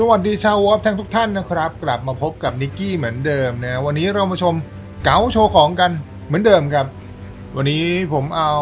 สวัสดีชาววอฟทั้งทุกท่านนะครับ กลับมาพบกับนิกกี้เหมือนเดิมนะวันนี้เรามาชมเก๋าโชว์ของกันเหมือนเดิมครับ วันนี้ผมเอา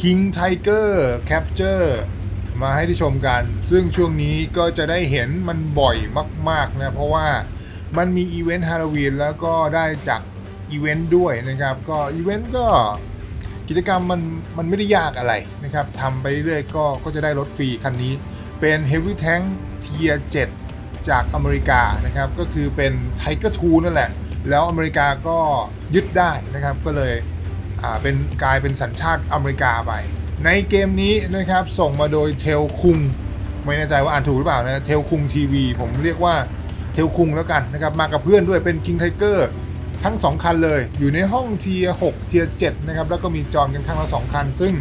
King Tiger Capture มาให้ได้ชมกัน ซึ่งช่วงนี้ก็จะได้เห็นมันบ่อยมากๆนะ เพราะว่ามันมีอีเวนต์ฮาโลวีนแล้วก็ได้จากอีเวนต์ด้วยนะครับ ก็อีเวนต์ก็กิจกรรมมันมันไม่ได้ยากอะไรนะครับทำไปเรื่อยๆก็ก็จะได้รถฟรีคันนี้ เป็น Heavy Tank Tier 7จากอเมริกานะครับ ก็คือเป็น Tiger 2นั่นแหละ แล้วอเมริกาก็ยึดได้นะครับ ก็เลยเป็นกลายเป็นสัญชาติอเมริกาไป ในเกมนี้นะครับ ส่งมาโดยเทลคุง ไม่แน่ใจว่าอ่านถูกหรือเปล่านะเทลคุงทีวีผมเรียกว่าเทลคุงแล้วกันนะครับ มากับเพื่อนด้วยเป็น King Tiger ทั้ง 2 คันเลย อยู่ในห้องเทีย6เทีย7นะครับ แล้วก็มีจอมกันข้างละ2คัน ซึ่ง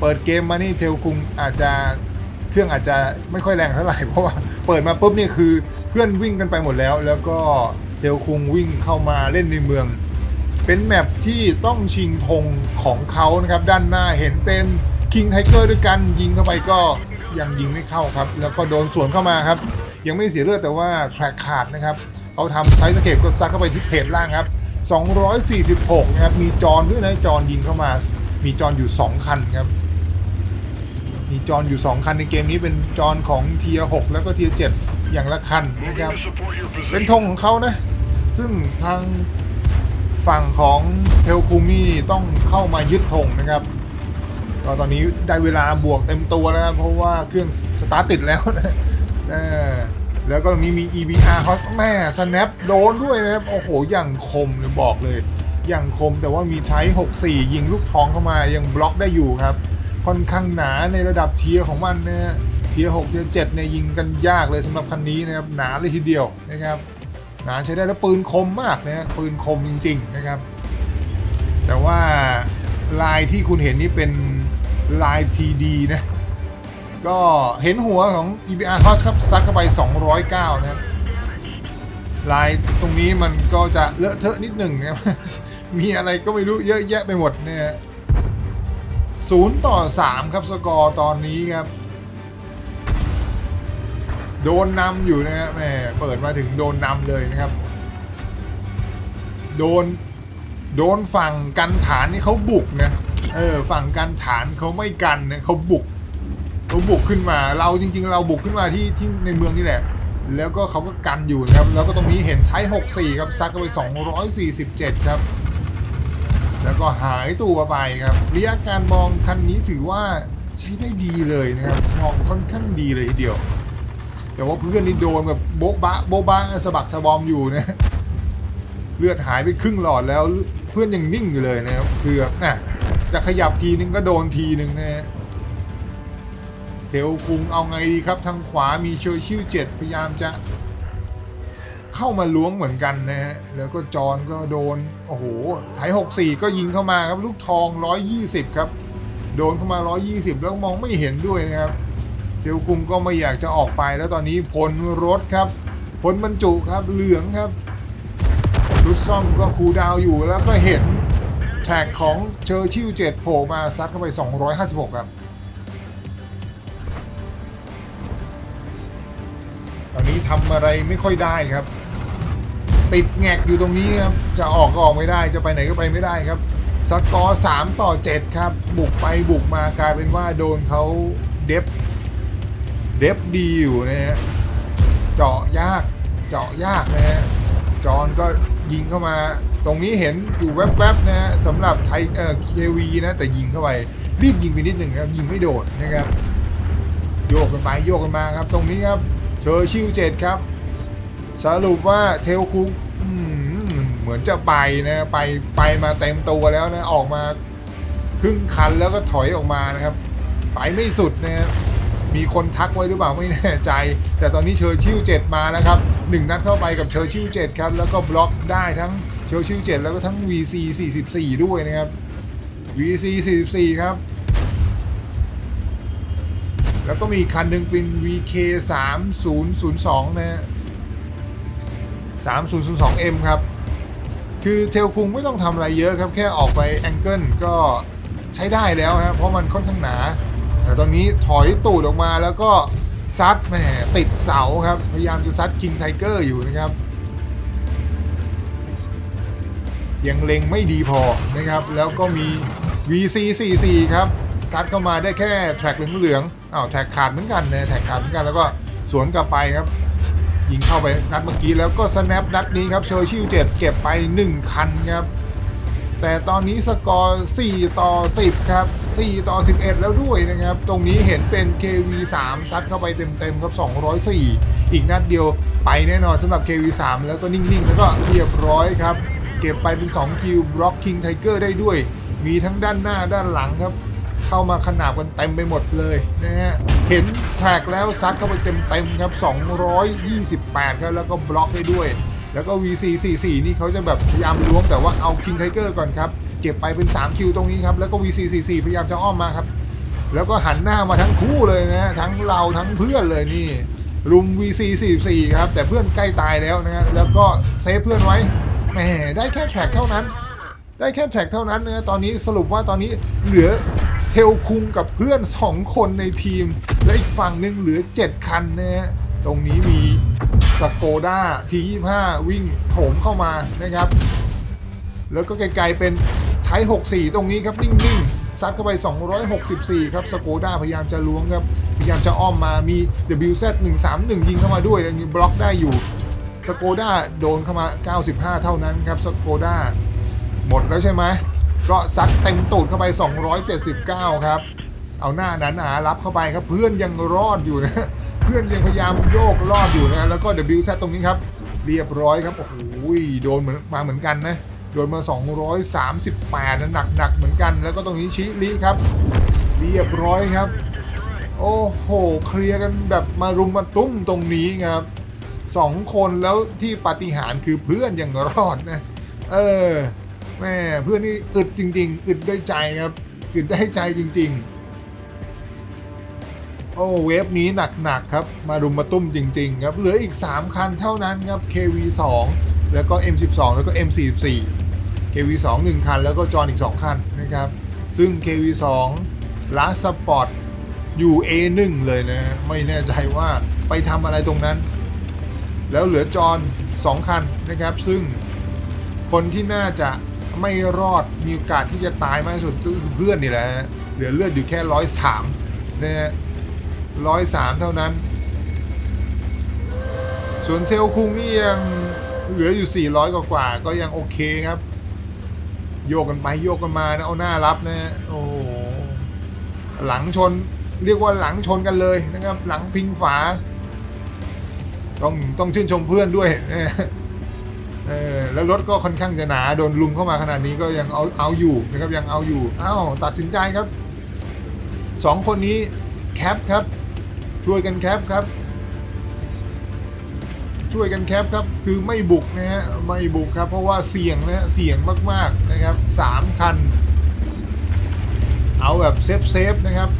เปิดเกมมานี่เทลคุงอาจจะ ครื่องอาจจะไม่ค่อยแรงเท่าไหร่เพราะว่าเปิดมาปุ๊บนี่คือเพื่อนวิ่งกันไปหมดแล้ว แล้วก็เทลคุงวิ่งเข้ามาเล่นในเมือง เป็นแมปที่ต้องชิงธงของเขานะครับ ด้านหน้าเห็นเป็น King Tiger ด้วยกันยิงเข้าไปก็ยังยิงไม่เข้าครับ แล้วก็โดนสวนเข้ามาครับ ยังไม่เสียเลือดแต่ว่าแทร็กขาดนะครับเขาทำไซส์สเก็ตก็ซัดเข้าไปที่เพจล่างครับ 246 นะครับมีจอนด้วยนะจอนยิงเข้ามา มีจอนอยู่ 2 คันครับ มีจอนอยู่ 2 คันในเกมนี้เป็นจอนของเทีย6แล้วก็เทีย7อย่างละคันนะครับ เป็นธงของเขานะ ซึ่งทางฝั่งของเทลคุงนี่ต้องเข้ามายึดธงนะครับก็ตอนนี้ได้เวลาบวกเต็มตัวแล้วนะเพราะว่าเครื่องสตาร์ทติดแล้วนะเออแล้วก็ตรงนี้มี EBR เขาแม่ snap โดนด้วยนะครับ โอ้โห อย่างคมเลยบอกเลย อย่างคมแต่ว่ามีใช้ 64 ยิงลูกทองเข้ามายังบล็อกได้อยู่ครับ ค่อนข้างหนาในระดับเทียของมันนะฮะเทียร์6เทียร์7เนี่ยยิงกันยากเลยสำหรับคันนี้นะครับหนาเลยทีเดียวนะครับหนาใช้ได้แล้วปืนคมมากนะฮะปืนคมจริง ๆนะครับ แต่ว่าลายที่คุณเห็นนี่เป็นลาย TD นะก็เห็นหัวของ EBR Hot ครับซัดเข้าไป 209 นะครับลายตรงนี้มันก็จะเลอะเทอะนิดหนึ่งนะครับมีอะไรก็ไม่รู้เยอะแยะไปหมดเนี่ย ศูนย์ต่อ 3 ครับสกอร์ตอนนี้ครับ โดนนำอยู่นะฮะแหมเปิดมาถึงโดนนำเลยนะครับ โดน โดนฝั่งกันฐานนี่เขาบุกนะเออฝั่งกันฐานเขาไม่กันนะเขาบุกเขาบุกขึ้นมา เราจริง ๆ เราบุกขึ้นมาที่ที่ในเมืองนี่แหละ แล้วก็เขาก็กันอยู่นะครับ แล้วก็ตรงนี้เห็นไทย64 ครับซัดเข้าไป 247 ครับ แล้วก็หายตัวไปครับระยะการมองคันนี้ถือว่าใช้ได้ดีเลยนะครับมองค่อนข้างดีเลยทีเดียว แต่ว่าเพื่อนนี่โดนแบบโบ๊ะบะโบ๊ะบะสะบักสะบอมอยู่นะเลือดหายไปครึ่งหลอดแล้วเพื่อนยังนิ่งอยู่เลยนะครับเกือบน่ะจะขยับทีนึงก็โดนทีนึงนะฮะเทลคุงเอาไงดีครับทางขวามีเชอร์ชิลเจ็ดพยายามจะ เข้ามาล้วงเหมือนกันนะฮะแล้วก็จอนก็โดนโอ้โหไทย64 ก็ยิงเข้ามาครับลูกทอง 120 ครับ โดนเข้ามา 120 แล้วมองไม่เห็นด้วยนะครับเทลคุงก็ไม่อยากจะออกไปแล้วตอนนี้ผลรถครับ ผลบรรจุครับเหลืองครับรุดซ่อมก็คูดาวอยู่แล้วก็เห็นแท็กของเชอร์ชิลเจ็ดโผล่มาซัดเข้าไป 256 ครับตอนนี้ทำอะไรไม่ค่อยได้ครับ ติดแงกอยู่ตรงนี้ครับ จะออกก็ออกไม่ได้ จะไปไหนก็ไปไม่ได้ครับ สกอร์3ต่อ7ครับ บุกไปบุกมากลายเป็นว่าโดนเขาเดฟเดฟดีอยู่นะฮะ เจาะยาก เจาะยากนะฮะ จอนก็ยิงเข้ามา ตรงนี้เห็นอยู่แวบๆนะฮะสำหรับไทยเอ่อเควีนะ แต่ยิงเข้าไป รีบยิงไปนิดหนึ่งครับ ยิงไม่โดดนะครับ โยกกันไปโยกกันมาครับ ตรงนี้ครับ เชอร์ชิลเจ็ดครับสรุปว่าเทลคุก เหมือนจะไปนะไปไปมาเต็มตัวแล้วนะออกมาครึ่งคันแล้วก็ถอยออกมานะครับ ไปไม่สุดนะมีคนทักไว้หรือเปล่าไม่แน่ใจ แต่ตอนนี้เชอร์ชิลเจ็ดมาแล้วครับหนึ่งนัดเข้าไปกับเชอร์ชิลเจ็ดครับแล้วก็บล็อกได้ทั้งเชอร์ชิลเจ็ดแล้วก็ทั้ง VC 44 ด้วยนะครับ VC 44 ครับแล้วก็มีคันหนึ่งเป็น VK 3002 นะฮะ 3002M ครับ คือเทลคุงไม่ต้องทำอะไรเยอะครับ แค่ออกไปแองเกิลก็ใช้ได้แล้วครับเพราะมันค่อนข้างหนา แต่ตอนนี้ถอยตูดออกมาแล้วก็ซัดแหมติดเสาครับ พยายามจะซัดคิงไทเกอร์อยู่นะครับ ยังเล็งไม่ดีพอนะครับ แล้วก็มี VC 44 ครับซัดเข้ามาได้แค่แทร็กเหลืองๆอ้าวแทร็กขาดเหมือนกันนะแทร็กขาดเหมือนกันแล้วก็สวนกลับไปครับ ยิงเข้าไปนัดเมื่อกี้แล้วก็สแนปนัดนี้ครับเชอร์ชิลเจ็ดเก็บไป 1 คันครับ แต่ตอนนี้สกอร์ 4 ต่อ 10 ครับ 4 ต่อ 11 แล้วด้วยนะครับ ตรงนี้เห็นเป็น KV3 ซัดเข้าไปเต็มๆครับ 204 อีกนัดเดียวไปแน่นอนสำหรับ KV3 แล้วก็นิ่งๆ แล้วก็เรียบร้อยครับ เก็บไปเป็น 2 คิวบล็อกคิงไทเกอร์ได้ด้วย มีทั้งด้านหน้าด้านหลังครับ เข้ามาขนาบกันเต็มไปหมดเลยนะฮะเห็นแท็กแล้วซัดเข้าไปเต็มๆครับ 228ครับแล้วก็บล็อกได้ด้วย แล้วก็ VC 44 นี่เขาจะแบบพยายามล้วงแต่ว่าเอา King Tiger ก่อนครับ เก็บไปเป็น 3 คิวตรงนี้ครับ แล้วก็ VC 44 พยายามจะอ้อมมาครับ แล้วก็หันหน้ามาทั้งคู่เลยนะฮะทั้งเราทั้งเพื่อนเลยนี่รุม VC 44 ครับ แต่เพื่อนใกล้ตายแล้วนะฮะแล้วก็เซฟเพื่อนไว้แหมได้แค่แท็กเท่านั้นได้แค่แท็กเท่านั้นนะตอนนี้สรุปว่าตอนนี้เหลือ ทลคุงกับเพื่อน 2 คนในทีม และอีกฝั่งหนึ่งเหลือ 7 คันนะฮะตรงนี้มีสโกด้าที25 วิ่งโถมเข้ามานะครับ แล้วก็ไกลๆเป็นใช้ 64 ตรงนี้ครับนิ่งๆ ซัดเข้าไป 264 ครับสโกด้าพยายามจะล้วงครับ พยายามจะอ้อมมามี WZ 131 ยิงเข้ามาด้วยยังบล็อกได้อยู่สโกด้าโดนเข้ามา 95 เท่านั้นครับสโกด้าหมดแล้วใช่ไหม ก็ซัดเต็มตูดเข้าไป 279 ครับ เอาหน้านั้นหนารับเข้าไปครับ เพื่อนยังรอดอยู่นะ เพื่อนยังพยายามโยกรอดอยู่นะแล้วก็ WZ ตรงนี้ครับ เรียบร้อยครับ โอ้โหโดนเหมือนมาเหมือนกันนะ โดนมา 238นะหนักๆเหมือนกัน แล้วก็ตรงนี้ชิลีครับ เรียบร้อยครับ โอ้โห เคลียร์กันแบบมารุมมาตุ้มตรงนี้ครับสองคนแล้วที่ปาฏิหาริย์คือเพื่อนยังรอดนะ เออ แม่เพื่อนนี่อึดจริง ๆ อึดด้วยใจครับ อึดได้ใจจริง ๆ โอ้เวฟนี้หนัก ๆ ครับ มารุมมาตุ้มจริง ๆ ครับ เหลืออีก 3 คันเท่านั้นครับ KV2 แล้วก็ M12 แล้วก็ M44 KV2 1 คัน แล้วก็จอนอีก 2 คันนะครับ ซึ่ง KV2 ลาสปอร์ตอยู่ A1 เลยนะ ไม่แน่ใจว่าไปทำอะไรตรงนั้น แล้วเหลือจอน2คันนะครับ ซึ่งคนที่น่าจะ ไม่รอดมีโอกาสที่จะตายมากที่สุดคือเพื่อนนี่แหละเหลือเลือดอยู่แค่ร้อยสามนะฮะร้อยสามเท่านั้น ส่วนเทลคุงนี่ยังเหลืออยู่ 400 กว่ากว่าก็ยังโอเคครับ โยกกันไปโยกกันมานะเอาหน้ารับนะ โอ้โหหลังชนเรียกว่าหลังชนกันเลยนะครับ หลังพิงฝา ต้องต้องชื่นชมเพื่อนด้วยนะ เออแล้วรถก็ค่อนข้างจะหนาโดนลุมเข้ามาขนาดนี้ก็ยังเอาเอาอยู่นะครับยังเอาอยู่อ้าวตัดสินใจครับสองคนนี้แคปครับ ช่วยกันแคปครับ ช่วยกันแคปครับคือไม่บุกนะฮะไม่บุกครับเพราะว่าเสี่ยงนะฮะเสี่ยงมากๆนะครับสามคัน เอาแบบเซฟเซฟนะครับ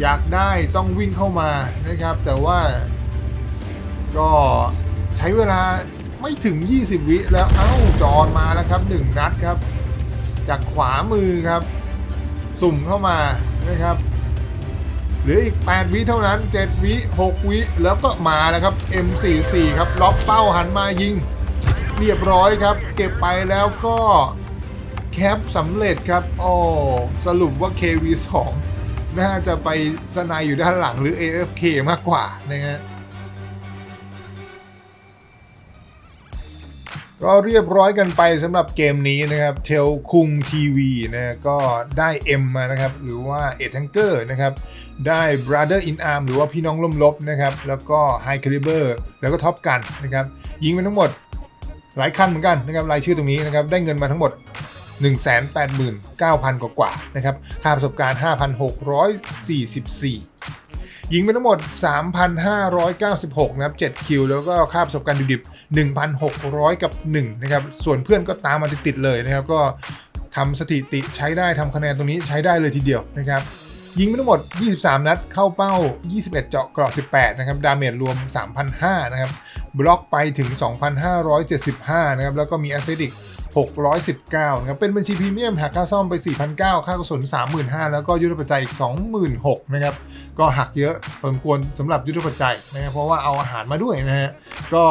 อยากได้ต้องวิ่งเข้ามานะครับ แต่ว่าก็ใช้เวลา ไม่ถึง 20 วิแล้ว เอ้า จอนมาแล้วครับ 1 นัดครับ จากขวามือครับ สุ่มเข้ามานะครับเหลืออีก 8 วิเท่านั้น 7 วิ 6 วิ แล้วก็มาแล้วครับ M44 ครับ ล็อกเป้าหันมายิง เรียบร้อยครับ เก็บไปแล้วก็แคปสำเร็จครับ โอ้สรุปว่า KV2 น่าจะไปสนายอยู่ด้านหลังหรือ AFK มากกว่านะฮะ ก็เรียบร้อยกันไปสำหรับเกมนี้นะครับเทลคุงทีวีนะก็ได้ M มานะครับ หรือว่าเอทังเกอร์นะครับ ได้ Brother in Arm หรือว่าพี่น้องล่มลบนะครับ แล้วก็ High Caliber แล้วก็ท็อปกันนะครับ ยิงไปทั้งหมดหลายคันเหมือนกันนะครับรายชื่อตรงนี้นะครับ ได้เงินมาทั้งหมด 189,000 กว่ากว่าๆนะครับ ค่าประสบการณ์ 5,644ยิงไปทั้งหมด 3,596 นะครับ 7 คิว แล้วก็ค่าประสบการณ์ดิบๆ 1,600 กับ1นะครับส่วนเพื่อนก็ตามมาติดๆเลยนะครับ ก็ทำสถิติใช้ได้ทำคะแนนตรงนี้ใช้ได้เลยทีเดียวนะครับยิงไปทั้งหมด 23 นัด เข้าเป้า 21 เจาะกรอบ 18 นะครับ ดาเมจรวม3,500นะครับ บล็อกไปถึง 2,575 นะครับ แล้วก็มีแอสเซติก619 นะครับ เป็นบัญชีพรีเมียมหักค่าซ่อมไป 4,900 ค่ากระสุน35,000 แล้วก็ยุทธปัจจัยอีก 26,000 นะครับ ก็หักเยอะพอสมควรสำหรับยุทธปัจจัยนะครับ เพราะว่าเอาอาหารมาด้วยนะฮะ ก็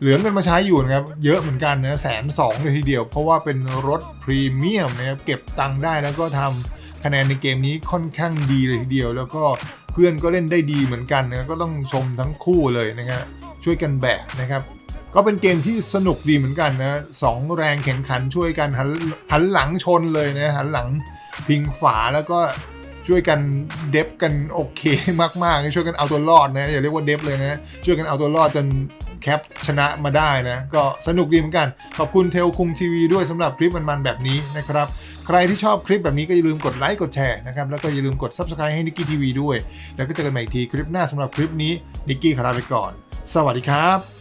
เหลือเงินมาใช้อยู่นะครับ เยอะเหมือนกันนะแสนสองเลยทีเดียว เพราะว่าเป็นรถพรีเมียมนะครับเก็บตังค์ได้แล้วก็ทำคะแนนในเกมนี้ค่อนข้างดีเลยทีเดียว แล้วก็เพื่อนก็เล่นได้ดีเหมือนกันนะก็ต้องชมทั้งคู่เลยนะครับช่วยกันแบกนะครับก็เป็นเกมที่สนุกดีเหมือนกันนะสองแรงแข่งขันช่วยกันหันหันหลังชนเลยนะหันหลังพิงฝาแล้วก็ช่วยกันเดฟกันโอเคมากๆช่วยกันเอาตัวรอดนะอย่าเรียกว่าเดฟเลยนะช่วยกันเอาตัวรอดจน แคปชนะมาได้นะ ก็สนุกดีเหมือนกัน ขอบคุณเทลคุงทีวีด้วยสำหรับคลิปมันๆแบบนี้นะครับ ใครที่ชอบคลิปแบบนี้ก็อย่าลืมกดไลค์กดแชร์นะครับ แล้วก็อย่าลืมกด Subscribe ให้นิกกี้ทีวีด้วย แล้วก็เจอกันใหม่อีกทีคลิปหน้าสำหรับคลิปนี้นิกกี้ขอลาไปก่อน สวัสดีครับ